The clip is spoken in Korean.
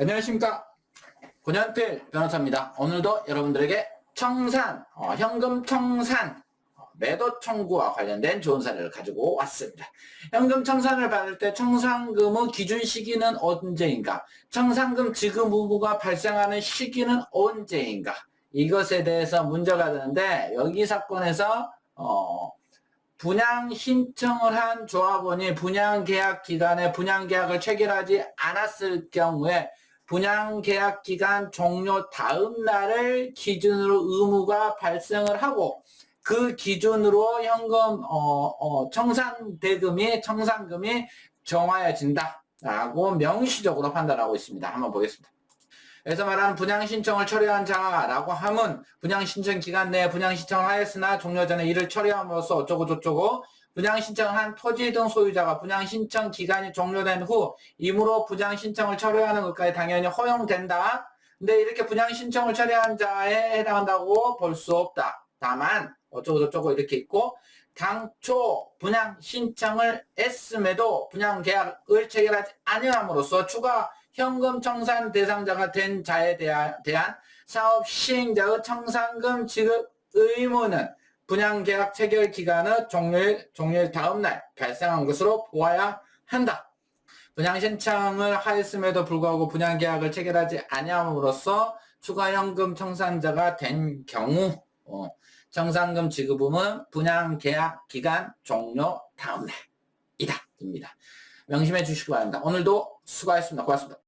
안녕하십니까. 권현필 변호사입니다. 오늘도 여러분들에게 청산, 어, 현금 청산, 어, 매도 청구와 관련된 좋은 사례를 가지고 왔습니다. 현금 청산을 받을 때 청산금의 기준 시기는 언제인가? 청산금 지급 의무가 발생하는 시기는 언제인가? 이것에 대해서 문제가 되는데 여기 사건에서 어, 분양 신청을 한 조합원이 분양 계약 기간에 분양 계약을 체결하지 않았을 경우에 분양 계약 기간 종료 다음 날을 기준으로 의무가 발생을 하고 그 기준으로 현금 어, 어, 청산 대금이 청산금이 정하여진다라고 명시적으로 판단하고 있습니다. 한번 보겠습니다. 그래서 말하는 분양 신청을 처리한 자라고 함은 분양 신청 기간 내에 분양 신청을 하였으나 종료 전에 이를 처리함으로써 어쩌고 저쩌고 분양 신청을 한 토지 등 소유자가 분양 신청 기간이 종료된 후 임으로 분양 신청을 처리하는 것까지 당연히 허용된다. 근데 이렇게 분양 신청을 처리한 자에 해당한다고 볼 수 없다. 다만 어쩌고 저쩌고 이렇게 있고 당초 분양 신청을 했음에도 분양 계약을 체결하지 아니함으로써 추가 현금 청산 대상자가 된 자에 대한, 대한 사업 시행자의 청산금 지급 의무는 분양 계약 체결 기간의 종료일, 종료일 다음 날 발생한 것으로 보아야 한다. 분양 신청을 하였음에도 불구하고 분양 계약을 체결하지 아니함으로써 추가 현금 청산자가 된 경우 어, 청산금 지급은 분양 계약 기간 종료 다음 날이다. 입니다. 명심해 주시기 바랍니다. 오늘도 수고하셨습니다. 고맙습니다.